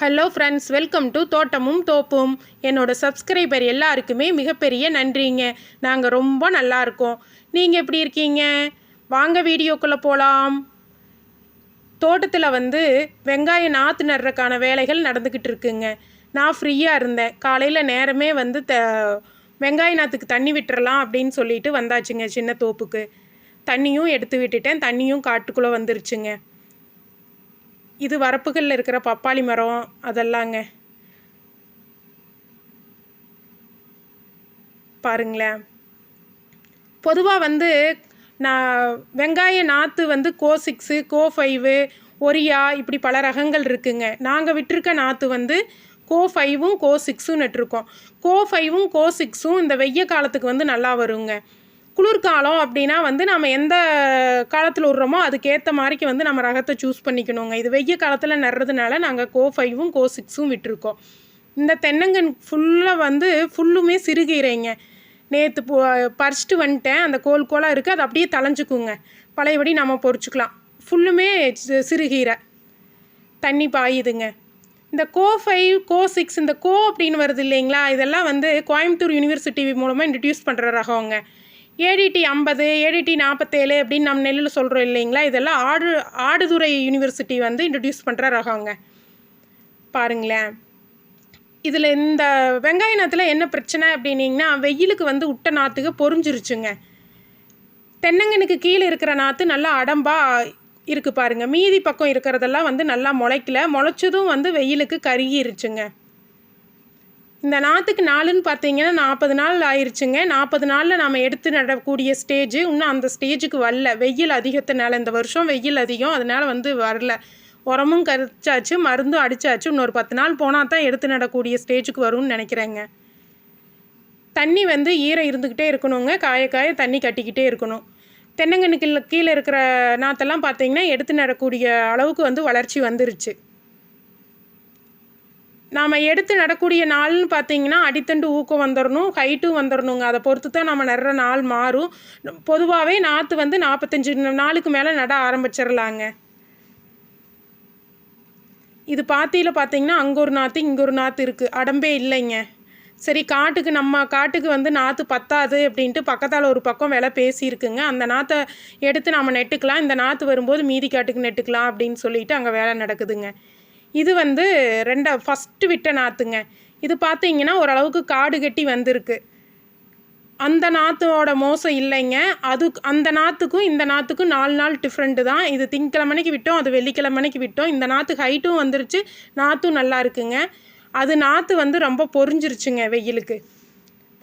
Hello friends welcome to தோட்டமும் தோப்பும் என்னோடய சப்ஸ்கிரைபர் எல்லாருக்குமே மிகப்பெரிய நன்றிங்க. நாங்கள் ரொம்ப நல்லா இருக்கோம். நீங்கள் எப்படி இருக்கீங்க? வாங்க வீடியோக்குள்ளே போகலாம் தோட்டத்தில் வந்து வெங்காய நாற்று நடுறக்கான வேலைகள் நடந்துக்கிட்டு இருக்குங்க. நான் ஃப்ரீயாக இருந்தேன். காலையில் நேரமே வந்து த வெங்காய நாற்றுக்கு தண்ணி விட்டுறலாம் அப்படின்னு சொல்லிட்டு வந்தாச்சுங்க சின்ன தோப்புக்கு. தண்ணியும் எடுத்து விட்டுட்டேன். தண்ணியும் காட்டுக்குள்ளே வந்துருச்சுங்க. இது வரப்புகளில் இருக்கிற பப்பாளி மரம் அதெல்லாங்க. பாருங்களேன். பொதுவாக வந்து நான் வெங்காய நாற்று வந்து CO six CO five Oriya இப்படி பல ரகங்கள் இருக்குங்க. நாங்கள் விட்டுருக்க நாற்று வந்து கோ ஃபைவும் கோ சிக்ஸும் நட்டிருக்கோம். கோ ஃபைவும் கோ சிக்ஸும் இந்த வெய்ய காலத்துக்கு வந்து நல்லா வருங்க. குளிர்காலம் அப்படின்னா வந்து நம்ம எந்த காலத்தில் விட்றோமோ அதுக்கேற்ற மாதிரிக்கு வந்து நம்ம ரகத்தை சூஸ் பண்ணிக்கணுங்க. இது வெய்ய காலத்தில் நடுறதுனால நாங்கள் கோ ஃபைவும் கோ சிக்ஸும் விட்டுருக்கோம். இந்த தென்னங்கன் ஃபுல்லாக வந்து ஃபுல்லுமே சிறுகீரைங்க. நேற்று போ பறிச்சிட்டு வந்துட்டேன். அந்த கோல் கோலாக இருக்குது அது அப்படியே தலைஞ்சுக்குங்க பழையபடி நம்ம பொறிச்சிக்கலாம். ஃபுல்லுமே சி- சிறுகீரை. தண்ணி பாயுதுங்க. இந்த கோ ஃபைவ் கோ சிக்ஸ் இந்த கோ அப்படின்னு வருது இல்லைங்களா? இதெல்லாம் வந்து கோயம்புத்தூர் யூனிவர்சிட்டி மூலமாக இன்ட்ரடியூஸ் பண்ணுற ரகங்க ஏடிடி ஐம்பது ஏடிடி நாற்பத்தேழு அப்படின்னு நம்ம நெல்லில் சொல்கிறோம் இல்லைங்களா? இதெல்லாம் ஆடு ஆடுதுறை யூனிவர்சிட்டி வந்து இன்ட்ரடியூஸ் பண்ணுற ரகங்க பாருங்களேன். இதில் இந்த வெங்காய நாற்றுல என்ன பிரச்சனை அப்படின்னிங்கன்னா வெயிலுக்கு வந்து விட்ட நாற்றுக்கு பொறிஞ்சிருச்சுங்க. தென்னங்கனுக்கு கீழே இருக்கிற நாற்று நல்லா அடம்பாக இருக்குது பாருங்கள் மீதி பக்கம் இருக்கிறதெல்லாம் வந்து நல்லா முளைக்கல. முளைச்சதும் வந்து வெயிலுக்கு கருகிருச்சுங்க. இந்த நாற்றுக்கு நாளுன்னு பார்த்தீங்கன்னா நாற்பது நாள் ஆயிடுச்சுங்க நாற்பது நாளில் நாம் எடுத்து நடக்கூடிய ஸ்டேஜ் இன்னும் அந்த ஸ்டேஜுக்கு வரல. வெயில் அதிகத்தினால இந்த வருஷம் வெயில் அதிகம். அதனால் வந்து வரல. உரமும் கரிச்சாச்சு மருந்தும் அடித்தாச்சு இன்னொரு பத்து நாள் போனால் தான் எடுத்து நடக்கூடிய ஸ்டேஜுக்கு வரும்னு நினைக்கிறேங்க. தண்ணி வந்து ஈரம் இருந்துக்கிட்டே இருக்கணுங்க. காய காய தண்ணி கட்டிக்கிட்டே இருக்கணும். தென்னங்கன்னுக்கு கீழே இருக்கிற நாற்றெல்லாம் பார்த்தீங்கன்னா எடுத்து நடக்கூடிய அளவுக்கு வந்து வளர்ச்சி வந்துருச்சு. நாம் எடுத்து நடக்கூடிய நாள்னு பார்த்தீங்கன்னா அடித்தண்டு ஊக்கம் வந்துடணும் ஹைட்டும் வந்துடணுங்க அதை பொறுத்து தான் நம்ம நடுற நாள் மாறும். பொதுவாகவே நாற்று வந்து நாற்பத்தஞ்சு நாளுக்கு மேலே நட ஆரம்பிச்சிடலாங்க இது பாத்தியில் பார்த்தீங்கன்னா அங்கே ஒரு நாற்று இங்கே ஒரு நாற்று இருக்குது அடம்பே இல்லைங்க. சரி காட்டுக்கு நம்ம காட்டுக்கு வந்து நாற்று பத்தாது அப்படின்ட்டு பக்கத்தால் ஒரு பக்கம் விலை பேசியிருக்குங்க. அந்த நாற்றை எடுத்து நம்ம நெட்டுக்கலாம். இந்த நாற்று வரும்போது மீதி காட்டுக்கு நெட்டுக்கலாம் அப்படின்னு சொல்லிட்டு அங்கே வேலை நடக்குதுங்க. இது வந்து ரெண்டா ஃபஸ்ட்டு விட்ட நாற்றுங்க இது பார்த்தீங்கன்னா ஓரளவுக்கு காடு கட்டி வந்திருக்கு. அந்த நாற்றோட மோசம் இல்லைங்க. அது அந்த நாற்றுக்கும் இந்த நாற்றுக்கும் நாலு நாள் டிஃப்ரெண்ட்டு தான். இது திங்கக்கிழமைக்கு விட்டோம் அது வெள்ளிக்கிழமைக்கு விட்டோம். இந்த நாற்று ஹைட்டும் வந்துருச்சு நாற்றும் நல்லா இருக்குங்க. அது நாற்று வந்து ரொம்ப பொறிஞ்சிருச்சுங்க வெயிலுக்கு.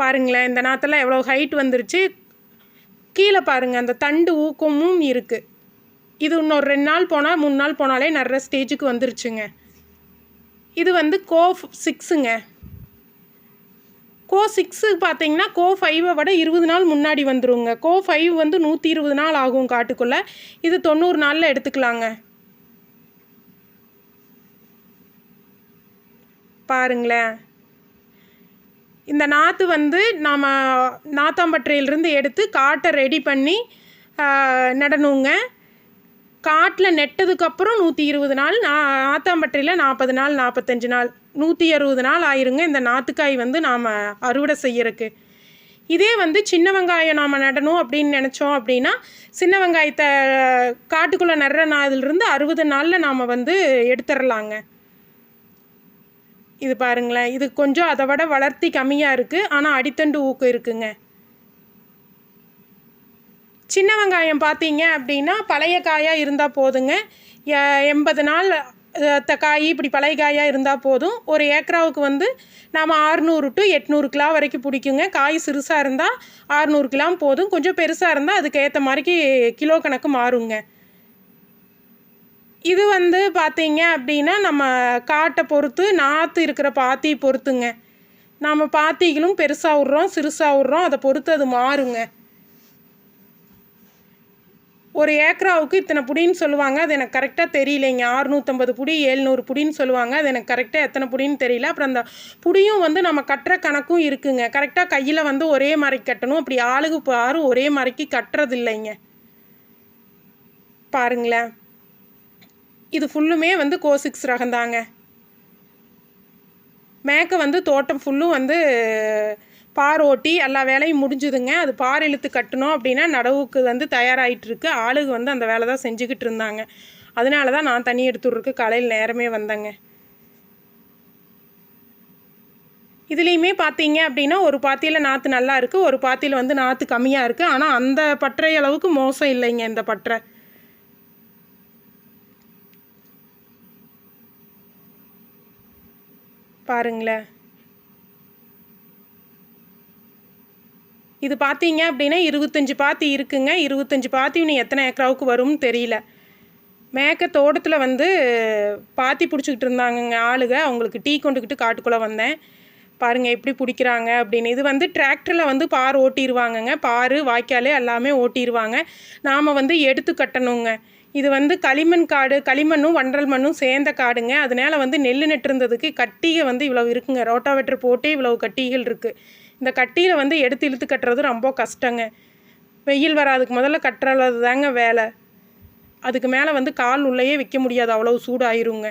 பாருங்களேன் இந்த நாற்றெல்லாம் எவ்வளோ ஹைட் வந்துருச்சு. கீழே பாருங்கள் அந்த தண்டு ஊக்கமும் இருக்குது இது இன்னொரு ரெண்டு நாள் போனால் மூணு நாள் போனாலே நிறைய ஸ்டேஜுக்கு வந்துருச்சுங்க. இது வந்து கோ சிக்ஸுங்க. கோ சிக்ஸு பார்த்தீங்கன்னா கோ ஃபைவை விட இருபது நாள் முன்னாடி வந்துருங்க. கோ ஃபைவ் வந்து நூற்றி இருபது நாள் ஆகும் காட்டுக்குள்ளே. இது தொண்ணூறு நாளில் எடுத்துக்கலாங்க. பாருங்களேன். இந்த நாற்று வந்து நாம் நாத்தாம்பட்டையிலிருந்து எடுத்து காட்டை ரெடி பண்ணி நடணுங்க. காட்டில் நெட்டதுக்கப்புறம் நூற்றி இருபது நாள் நா ஆத்தாம்பட்டையில் நாற்பது நாள் நாற்பத்தஞ்சு நாள் நூற்றி அறுபது நாள் ஆயிருங்க. இந்த நாற்றுக்காய் வந்து நாம் அறுவடை செய்யறதுக்கு. இதே வந்து சின்ன வெங்காயம் நாம் நடணும் அப்படின்னு நினச்சோம் அப்படின்னா சின்ன வெங்காயத்தை காட்டுக்குள்ளே நடுற நாளிலிருந்து அறுபது நாளில் நாம் வந்து எடுத்துடலாங்க இது பாருங்களேன். இது கொஞ்சம் அதை விட வளர்த்தி கம்மியாக இருக்குது ஆனால் அடித்தண்டு ஊக்கம் இருக்குங்க. சின்ன வெங்காயம் பார்த்தீங்க அப்படின்னா பழைய காயாக இருந்தால் போதுங்க. எ- எண்பது நாள் த காய் இப்படி பழைய காயாக இருந்தால் போதும். ஒரு ஏக்கராவுக்கு வந்து நாம் ஆறுநூறு டு எட்நூறு கிலோ வரைக்கும் பிடிக்குங்க. காய் சிறுசாக இருந்தால் ஆறுநூறு கிலோ போதும். கொஞ்சம் பெருசாக இருந்தால் அதுக்கு ஏற்ற மாதிரிக்கு கிலோ கணக்கு மாறுங்க. இது வந்து பார்த்தீங்க அப்படின்னா நம்ம காட்டை பொறுத்து நாற்று இருக்கிற பாத்தி பொறுத்துங்க. நாம் பாத்திகளும் பெருசாக விட்றோம் சிறுசாக விட்றோம் அதை பொறுத்து அது மாறுங்க. ஒரு ஏக்கராவுக்கு இத்தனை புடின்னு சொல்லுவாங்க. அது எனக்கு கரெக்டாக தெரியலைங்க. ஆறுநூற்றம்பது புடி ஏழ்நூறு புடின்னு சொல்லுவாங்க. அது எனக்கு கரெக்டாக எத்தனை புடின்னு தெரியல. அப்புறம் அந்த புடியும் வந்து நம்ம கட்டுற கணக்கும் இருக்குங்க. கரெக்டாக கையில் வந்து ஒரே மாதிரி கட்டணும். அப்படி ஆளுக்கு யாரும் ஒரே மாதிரிக்கு கட்டுறது இல்லைங்க பாருங்களேன். இது ஃபுல்லுமே வந்து கோசிக்ஸ் ரகம்தாங்க மேக்க வந்து தோட்டம் ஃபுல்லும் வந்து பார் ஓட்டி எல்லா வேலையும் முடிஞ்சுதுங்க. அது பார் இழுத்து கட்டணும் அப்படின்னா நடவுக்கு வந்து தயாராகிட்டுருக்கு ஆளுங்க வந்து அந்த வேலை தான் செஞ்சுக்கிட்டு இருந்தாங்க. அதனால தான் நான் தண்ணி எடுத்துட்ருக்கு காலையில் நேரமே வந்தேங்க. இதுலேயுமே பார்த்தீங்க அப்படின்னா ஒரு பாத்தியில் நாற்று நல்லா இருக்குது ஒரு பாத்தியில் வந்து நாற்று கம்மியாக இருக்குது ஆனால் அந்த பற்றை அளவுக்கு மோசம் இல்லைங்க இந்த பற்றை. பாருங்களேன். இது பார்த்தீங்க அப்படின்னா இருபத்தஞ்சி பாத்தி இருக்குங்க. இருபத்தஞ்சி பாத்தி இன்னும் எத்தனை ஏக்கராவுக்கு வரும்னு தெரியல. மேக்க தோட்டத்தில் வந்து பாத்தி பிடிச்சிக்கிட்டு இருந்தாங்கங்க ஆளுங்க அவங்களுக்கு டீ கொண்டுக்கிட்டு காட்டுக்குள்ளே வந்தேன். பாருங்கள் எப்படி பிடிக்கிறாங்க அப்படின்னு. இது வந்து டிராக்டரில் வந்து பார் ஓட்டிடுவாங்கங்க பார் வாய்க்கால் எல்லாமே ஓட்டிடுவாங்க நாம் வந்து எடுத்து கட்டணுங்க. இது வந்து களிமண் காடு களிமண்ணும் வண்டல் மண்ணும் சேர்ந்த காடுங்க. அதனால வந்து நெல் நட்டுருந்ததுக்கு கட்டிகை வந்து இவ்வளோ இருக்குங்க. ரோட்டாவேட்டர் போட்டே இவ்வளோ கட்டிகள் இருக்குது இந்த கட்டியில் வந்து எடுத்து இழுத்து கட்டுறது ரொம்ப கஷ்டங்க. வெயில் வராதுக்கு முதல்ல கட்டுறது தாங்க வேலை. அதுக்கு மேலே வந்து கால் உள்ளேயே வைக்க முடியாது. அவ்வளோ சூடாயிருங்க.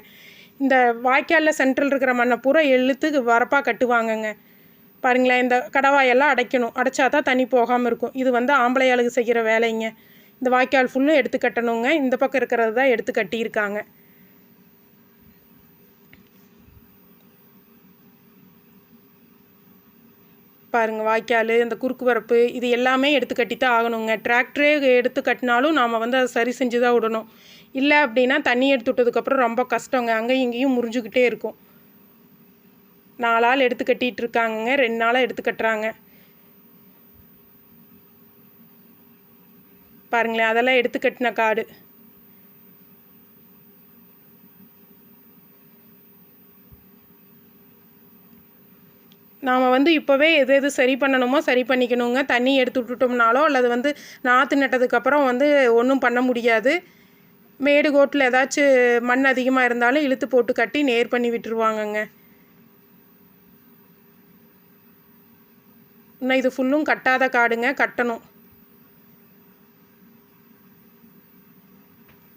இந்த வாய்க்காலில் சென்ட்ரல் இருக்கிற மண்ணை பூரா இழுத்து வரப்பாக கட்டுவாங்கங்க. பாருங்களேன் இந்த கடவாயெல்லாம் அடைக்கணும். அடைச்சா தான் தண்ணி போகாமல் இருக்கும். இது வந்து ஆம்பளை ஆளுக்கு செய்கிற வேலைங்க. இந்த வாய்க்கால் ஃபுல்லும் எடுத்து கட்டணுங்க. இந்த பக்கம் இருக்கிறது தான் எடுத்து கட்டியிருக்காங்க. பாருங்கள் வாய்க்கால் இந்த குறுக்கு வரப்பு இது எல்லாமே எடுத்து கட்டி தான் ஆகணுங்க. டிராக்டரே எடுத்து கட்டினாலும் நாம் வந்து அதை சரி செஞ்சு தான் விடணும். இல்லை அப்படின்னா தண்ணி எடுத்து விட்டதுக்கப்புறம் ரொம்ப கஷ்டங்க. அங்கேயும் இங்கேயும் முறிஞ்சுக்கிட்டே இருக்கும். நாலு ஆள் எடுத்து கட்டிகிட்டு இருக்காங்கங்க. ரெண்டு நாளாக எடுத்து கட்டுறாங்க. பாருங்களேன் அதெல்லாம் எடுத்து கட்டின காடு. நாம் வந்து இப்போவே எது எது சரி பண்ணணுமோ சரி பண்ணிக்கணுங்க. தண்ணி எடுத்து விட்டுட்டோம்னாலோ அல்லது வந்து நாற்று நட்டதுக்கப்புறம் வந்து ஒன்றும் பண்ண முடியாது. மேடு கோட்டில் ஏதாச்சும் மண் அதிகமாக இருந்தாலும் இழுத்து போட்டு கட்டி நேர் பண்ணி விட்டுருவாங்கங்க. இன்னும் இது ஃபுல்லும் கட்டாத காடுங்க. கட்டணும்.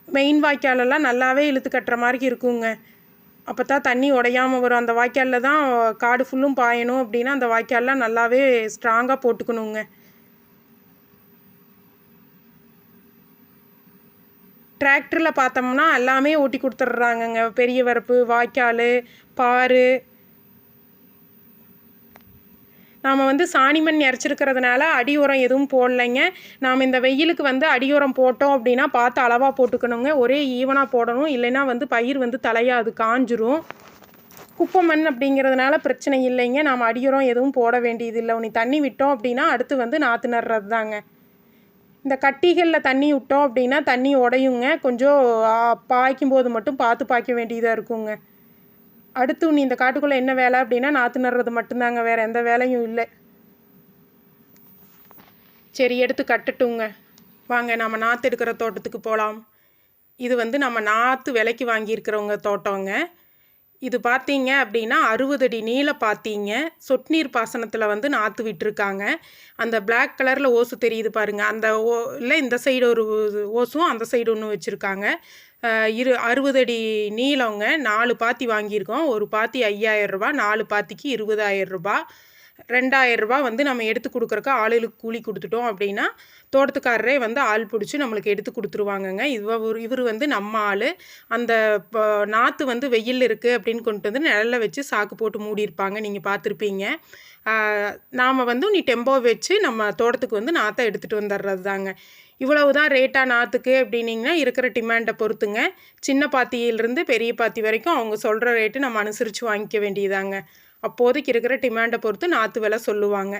மெயின் வாய்க்காலெல்லாம் நல்லாவே இழுத்து கட்டுற மாதிரி இருக்குங்க. அப்போ தான் தண்ணி உடையாமல் வரும். அந்த வாய்க்காலில் தான் காடு ஃபுல்லும் பாயணும் அப்படின்னா அந்த வாய்க்கால்லாம் நல்லாவே ஸ்ட்ராங்காக போட்டுக்கணுங்க. டிராக்டரில் பார்த்தோம்னா எல்லாமே ஓட்டி கொடுத்துட்றாங்கங்க. பெரிய வரப்பு வாய்க்கால் பாரு நாம் வந்து சாணி மண் இறச்சிருக்கிறதுனால அடி உரம் எதுவும் போடலைங்க. நாம் இந்த வெயிலுக்கு வந்து அடி உரம் போட்டோம் அப்படின்னா பார்த்து அளவாக போட்டுக்கணுங்க. ஒரே ஈவனாக போடணும். இல்லைன்னா வந்து பயிர் வந்து தலையாக அது காஞ்சிரும். குப்பை மண் அப்படிங்கிறதுனால பிரச்சனை இல்லைங்க. நாம் அடியுரம் எதுவும் போட வேண்டியதில்லை உனி தண்ணி விட்டோம் அப்படின்னா அடுத்து வந்து நாற்று நடுறது தாங்க இந்த கட்டிகளில் தண்ணி விட்டோம் அப்படின்னா தண்ணி உடையுங்க. கொஞ்சம் பாய்க்கும் போது மட்டும் பார்த்து பாய்க்க வேண்டியதாக இருக்குங்க. அடுத்து நீ இந்த காட்டுக்குள்ளே என்ன வேலை அப்படின்னா நாற்று நடுறது மட்டும்தாங்க வேறு எந்த வேலையும் இல்லை. சரி எடுத்து கட்டட்டுங்க. வாங்க நம்ம நாற்று எடுக்கிற தோட்டத்துக்கு போகலாம் இது வந்து நம்ம நாற்று விலைக்கு வாங்கியிருக்கிறவங்க தோட்டங்க. இது பார்த்தீங்க அப்படின்னா அறுபது அடி நீள பார்த்தீங்க சொட்டுநீர் பாசனத்தில் வந்து நாற்று விட்டுருக்காங்க. அந்த பிளாக் கலரில் ஓசு தெரியுது பாருங்கள் அந்த ஓ இல்லை இந்த சைடு ஒரு ஓசும் அந்த சைடு ஒன்று வச்சுருக்காங்க. இரு அறுபது அடி நீளங்க. நாலு பாத்தி வாங்கியிருக்கோம். ஒரு பாத்தி ஐயாயிரரூபா நாலு பாத்திக்கு இருபதாயிரரூபா ரெண்டாயிரரூபா வந்து நம்ம எடுத்து கொடுக்குறக்கு ஆளுகளுக்கு கூலி கொடுத்துட்டோம் அப்படின்னா தோட்டத்துக்காரரே வந்து ஆள் பிடிச்சி நம்மளுக்கு எடுத்து கொடுத்துருவாங்கங்க. இவர் இவர் வந்து நம்ம ஆள். அந்த நாற்று வந்து வெயில் இருக்குது அப்படின்னு கொண்டு வந்து நிழலில் வச்சு சாக்கு போட்டு மூடியிருப்பாங்க. நீங்கள் பார்த்துருப்பீங்க. நாம் வந்து நீ டெம்போ வச்சு நம்ம தோட்டத்துக்கு வந்து நாற்றை எடுத்துகிட்டு வந்துடுறது தாங்க இவ்வளவு தான் ரேட்டாக நாற்றுக்கு அப்படின்னிங்கன்னா இருக்கிற டிமாண்டை பொறுத்துங்க. சின்ன பாத்தியிலிருந்து பெரிய பாத்தி வரைக்கும் அவங்க சொல்கிற ரேட்டு நம்ம அனுசரித்து வாங்கிக்க வேண்டியதாங்க. அப்போதைக்கு இருக்கிற டிமாண்டை பொறுத்து நாற்று விலை சொல்லுவாங்க.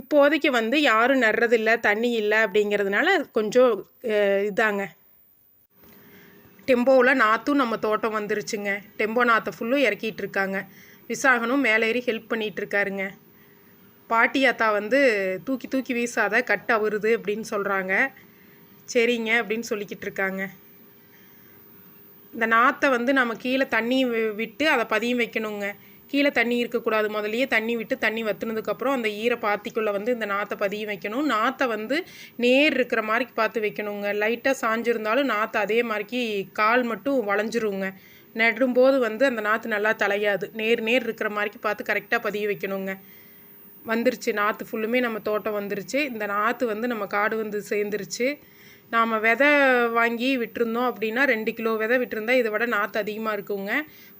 இப்போதைக்கு வந்து யாரும் நடுறதில்ல தண்ணி இல்லை அப்படிங்கிறதுனால கொஞ்சம் இதாங்க. டெம்போவில் நாற்றும் நம்ம தோட்டம் வந்துருச்சுங்க. டெம்போ நாற்றை ஃபுல்லும் இறக்கிட்டு இருக்காங்க விசாகனும் மேலே ஏறி ஹெல்ப் பண்ணிகிட்டு இருக்காருங்க பாட்டியாத்தா வந்து தூக்கி தூக்கி வீசாத கட் அவருது அப்படின்னு சொல்கிறாங்க சரிங்க அப்படின்னு சொல்லிக்கிட்டு இருக்காங்க இந்த நாற்றை வந்து நம்ம கீழே தண்ணி விட்டு அதை பதியம் வைக்கணுங்க. கீழே தண்ணி இருக்கக்கூடாது. முதலையே தண்ணி விட்டு தண்ணி வத்துனதுக்கப்புறம் அந்த ஈர பாத்திக்குள்ளே வந்து இந்த நாற்றை பதிய வைக்கணும். நாற்றை வந்து நேர் இருக்கிற மாதிரி பார்த்து வைக்கணுங்க. லைட்டாக சாஞ்சிருந்தாலும் நாற்றை அதே மாதிரிக்கு கால் மட்டும் வளைஞ்சிருங்க. நடும்போது வந்து அந்த நாற்று நல்லா தலையாது. நேர் நேர் இருக்கிற மாதிரிக்கு பார்த்து கரெக்டாக பதிய வைக்கணுங்க. வந்துருச்சு. நாற்று ஃபுல்லுமே நம்ம தோட்டம் வந்துருச்சு. இந்த நாற்று வந்து நம்ம காடு வந்து சேர்ந்துருச்சு. நாம் விதை வாங்கி விட்டுருந்தோம் அப்படின்னா ரெண்டு கிலோ விதை விட்டுருந்தா இதை விட நாற்று அதிகமாக இருக்குங்க.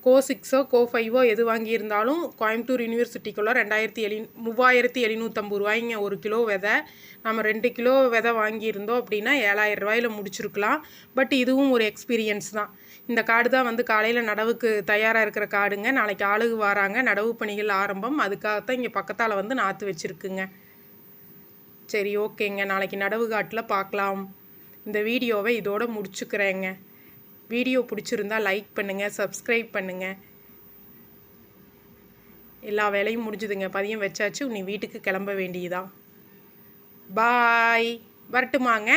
கோ சிக்ஸோ கோ ஃபைவோ எது வாங்கியிருந்தாலும் கோயம்புத்தூர் யூனிவர்சிட்டிக்குள்ளே ரெண்டாயிரத்தி எழு மூவாயிரத்தி எழுநூற்றம்பது ரூபாய்ங்க ஒரு கிலோ விதை. நம்ம ரெண்டு கிலோ விதை வாங்கியிருந்தோம் அப்படின்னா ஏழாயிரம் ரூபாயில் முடிச்சிருக்கலாம். பட் இதுவும் ஒரு எக்ஸ்பீரியன்ஸ் தான். இந்த காடு தான் வந்து காலையில் நடவுக்கு தயாராக இருக்கிற காடுங்க. நாளைக்கு ஆளுகு வராங்க. நடவு பணிகள் ஆரம்பம். அதுக்காகத்தான் இங்கே பக்கத்தால் வந்து நாற்று வச்சுருக்குங்க. சரி ஓகேங்க. நாளைக்கு நடவு காட்டில் பார்க்கலாம் இந்த வீடியோவை இதோட முடிச்சுக்கிறேங்க. வீடியோ பிடிச்சிருந்தா லைக் பண்ணுங்கள் சப்ஸ்கிரைப் பண்ணுங்கள் எல்லா வேலையும் முடிஞ்சுதுங்க. பதியம் வச்சாச்சு நீ வீட்டுக்கு கிளம்ப வேண்டியதா பாய். வரட்டுமாங்க?